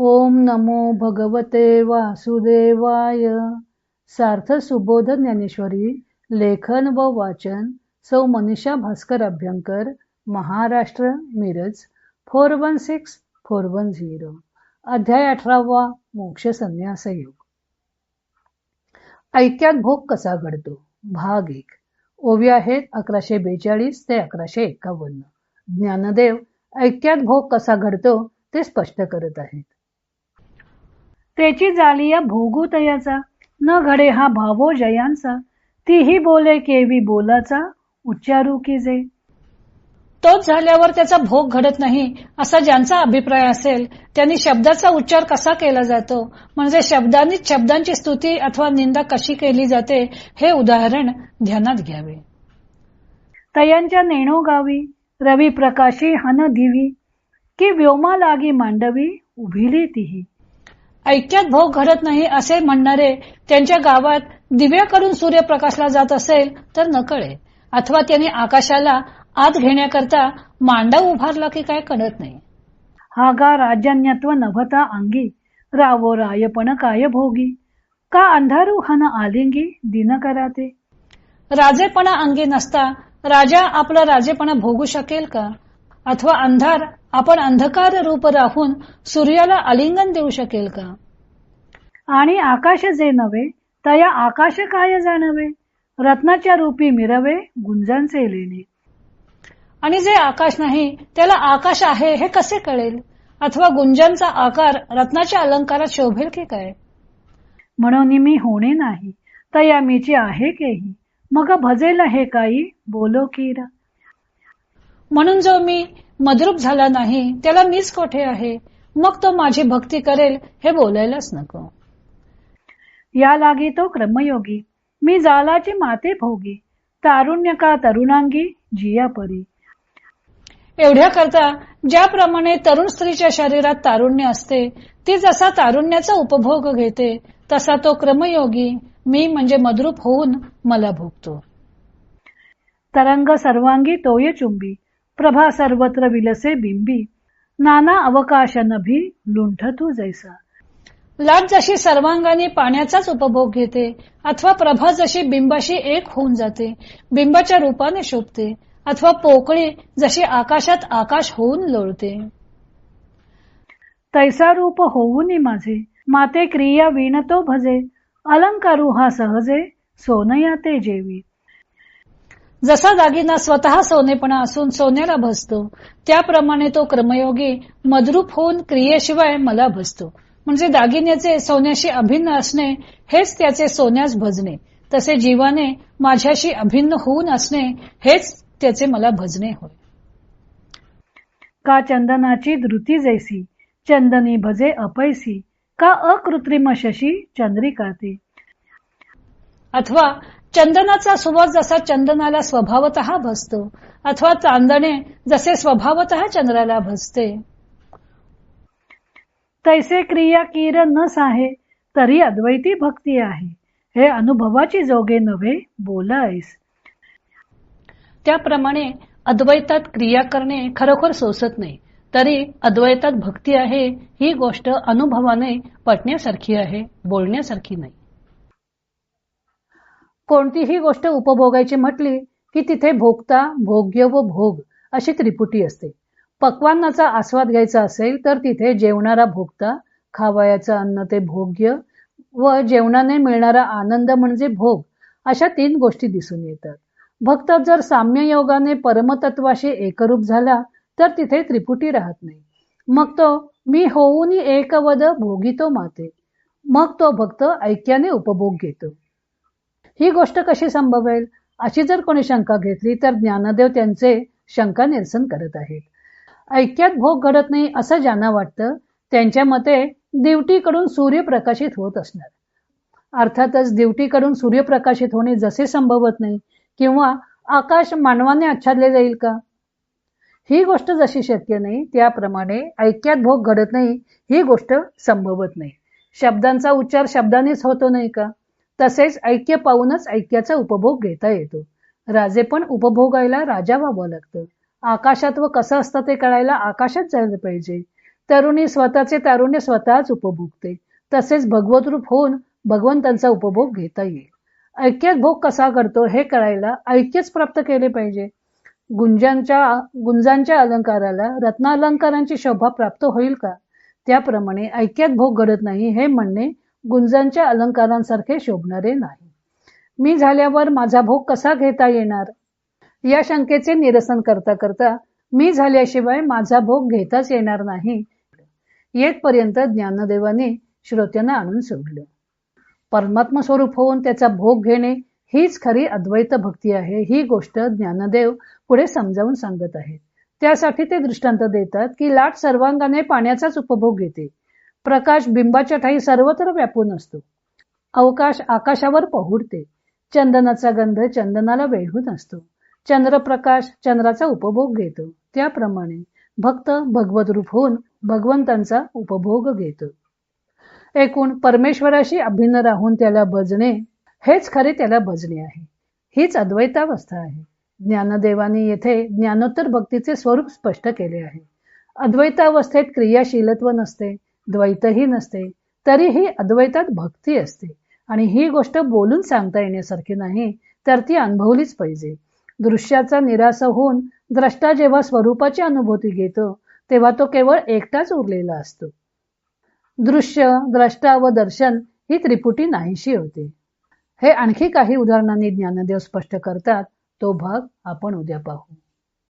ओम नमो भगवते वासुदेवाय. सार्थ सुबोध ज्ञानेश्वरी लेखन व वाचन सौ Manisha Bhaskar Abhyankar Maharashtra Miraj four one six four one zero. अध्याय अठरावा मोक्ष संन्यास योग. ऐक्यात भोग कसा घडतो? भाग एक. ओवी आहेत अकराशे बेचाळीस ते अकराशे एकावन्न. ज्ञानदेव ऐक्यात भोग कसा घडतो ते स्पष्ट करत आहेत. त्याची जालिया भोगू तयाचा न घडे हा भावो जयांचा. तीही बोले केवी बोलाचा उच्चारू की जे. तोच झाल्यावर त्याचा भोग घडत नाही असा ज्यांचा अभिप्राय असेल त्यांनी शब्दाचा उच्चार कसा केला जातो? म्हणजे शब्दांनी शब्दांची स्तुती अथवा निंदा कशी केली जाते हे उदाहरण ध्यानात घ्यावे. तयांच्या नेणो गावी रवी प्रकाशी हन दिवी की व्योमा लागी मांडवी उभिली तीही. ऐक्यात भोग घडत नाही असे म्हणणारे त्यांच्या गावात दिव्याकडून सूर्यप्रकाशला जात असेल तर नकळे. अथवा त्यांनी आकाशाला आत घेण्याकरता मांडव उभारला की काय कळत नाही. हा गा राजन्यत्व नभता अंगी रावो रायपण काय भोगी? का अंधारू हन आलिंगी दिन कराते? राजेपणा अंगी नसता राजा आपला राजेपणा भोगू शकेल का? अथवा अंधार आपण अंधकार रूप राहून सूर्याला आलिंगन देऊ शकेल का? आणि आकाश जे नव्हे तया आकाश काय जाणवे? रत्नाच्या रूपी मिरवे गुंजांचे लेणे. आणि जे आकाश नाही त्याला आकाश आहे हे कसे कळेल? अथवा गुंजांचा आकार रत्नाच्या अलंकारात शोभेल की काय? म्हणून मी होणे नाही तया मीची आहे केही. मग भजेल हे काही बोलो कीरा. म्हणून जो मी मद्रूप झाला नाही त्याला मीच कोठे आहे? मग तो माझी भक्ती करेल हे बोलायलाच नको. या लागी तो क्रमयोगी मी जालाची माते भोगी तारुण्य का तरुणांगी जिया परी. एवढ्या करता ज्याप्रमाणे तरुण स्त्रीच्या शरीरात तारुण्य असते ती जसा तारुण्याचा उपभोग घेते तसा तो क्रमयोगी मी म्हणजे मद्रूप होऊन मला भोगतो. तरंग सर्वांगी तोय चुंबी प्रभा सर्वत्र विलसे बिंबी. नाना अवकाश नभी लुंठतू जैसा. लाट जशी सर्वांगाने पाण्याचाच उपभोग घेते अथवा प्रभा जशी बिंबाशी एक होऊन जाते बिंबाच्या रूपाने शोभते अथवा पोकळी जशी आकाशात आकाश होऊन लोळते. तैसा रूप होऊनी माझे माते क्रिया विणतो भजे अलंकारू हा सहजे सोनया ते जेवी. जसा दागिना स्वतः सोनेपणा असून सोन्याला भसतो त्याप्रमाणे तो क्रमयोगी मद्रूप होऊन क्रियेशिवाय मला भसतो. म्हणजे दागिन्याचे सोन्याशी अभिन्न असणे हेच त्याचे सोन्यास भजणे तसे जीवाने माझ्याशी अभिन्न होऊन असणे हेच त्याचे मला भजणे होय. का चंदनाची धृती जैसी चंदनी भजे अपैसी का अकृत्रिम शशी चंद्रिकाते? अथवा चंदनाचा सुवास जसा चंदनाला स्वभावत भसतो अथवा चांदणे जसे स्वभावत चंद्राला भसते तैसे क्रिया किर न साहे तरी अद्वैती भक्ती आहे. हे अनुभवाची जोगे नव्हे बोलायस. त्याप्रमाणे अद्वैतात क्रिया करणे खरोखर सोसत नाही तरी अद्वैतात भक्ती आहे ही गोष्ट अनुभवाने पटण्यासारखी आहे बोलण्यासारखी नाही. कोणतीही गोष्ट उपभोगायची म्हटली की तिथे भोगता भोग्य व भोग अशी त्रिपुटी असते. पक्वांनाचा आस्वाद घ्यायचा असेल तर तिथे जेवणारा भोगता खावायाचं अन्न ते भोग्य व जेवणाने मिळणारा आनंद म्हणजे भोग अशा तीन गोष्टी दिसून येतात. भक्त जर साम्य योगाने परमतत्वाशी एकरूप झाला तर तिथे त्रिपुटी राहत नाही. मग तो मी होऊन एकवद भोगितो माते. मग तो भक्त ऐक्याने उपभोग घेतो. ही गोष्ट कशी संभवेल? अशी जर कोणी शंका घेतली तर ज्ञानदेव त्यांचे शंका निरसन करत आहेत. ऐक्यात भोग घडत नाही असं ज्यांना वाटतं त्यांच्या मते दिवटीकडून सूर्य प्रकाशित होत असणार. अर्थातच दिवटीकडून सूर्य प्रकाशित होणे जसे संभवत नाही किंवा आकाश मानवाने आच्छादले जाईल का? ही गोष्ट जशी शक्य नाही त्याप्रमाणे ऐक्यात भोग घडत नाही ही गोष्ट संभवत नाही. शब्दांचा उच्चार शब्दानेच होतो नाही का? तसेच ऐक्य पाहूनच ऐक्याचा उपभोग घेता येतो. राजे पण उपभोगायला राजा व्हावं लागतं. आकाशात व कसं असतं ते कळायला आकाशात जायला पाहिजे. तरुणी स्वतःचे तारुण्य स्वतःच उपभोगते. तसेच भगवत रूप होऊन भगवंतांचा उपभोग घेता येईल. ऐक्यात भोग कसा करतो हे कळायला ऐक्यच प्राप्त केले पाहिजे. गुंजांच्या गुंजांच्या अलंकाराला रत्नालंकारांची शोभा प्राप्त होईल का? त्याप्रमाणे ऐक्यात भोग घडत नाही हे म्हणणे गुंजांच्या अलंकारांसारखे शोभणारे नाही. मी झाल्यावर माझा भोग कसा घेता येणार? या शंकेचे निरसन करता करता मी झाल्याशिवाय माझा भोग घेताच येणार नाही. येतपर्यंत ज्ञानदेवाने श्रोत्यांना आणून सोडलं. परमात्मा स्वरूप होऊन त्याचा भोग घेणे हीच खरी अद्वैत भक्ती आहे ही गोष्ट ज्ञानदेव पुढे समजावून सांगत आहेत. त्यासाठी ते दृष्टांत देतात की लाट सर्वांगाने पाण्याचाच उपभोग घेते. प्रकाश बिंबाच्या ठाई सर्वत्र व्यापून असतो. अवकाश आकाशावर पहुडते. चंदनाचा गंध चंदनाला वेढून असतो. चंद्रप्रकाश चंद्राचा उपभोग घेतो. त्याप्रमाणे भक्त भगवत रूप होऊन भगवंतांचा उपभोग घेतो. एकूण परमेश्वराशी अभिन्न राहून त्याला बजणे हेच खरे त्याला बजणे आहे. हीच अद्वैतावस्था आहे. ज्ञानदेवाने येथे ज्ञानोत्तर भक्तीचे स्वरूप स्पष्ट केले आहे. अद्वैतावस्थेत क्रियाशीलत्व नसते. द्वैतही नसते तरीही अद्वैतात भक्ती असते. आणि ही गोष्ट बोलून सांगता येण्यासारखी नाही तर ती अनुभवलीच पाहिजे. दृश्याचा निराश होऊन द्रष्टा जेव्हा स्वरूपाची अनुभूती घेतो तेव्हा तो केवळ एकटाच उरलेला असतो. दृश्य द्रष्टा व दर्शन ही त्रिपुटी नाहीशी होते. हे आणखी काही उदाहरणांनी ज्ञानदेव स्पष्ट करतात. तो भाग आपण उद्या पाहू.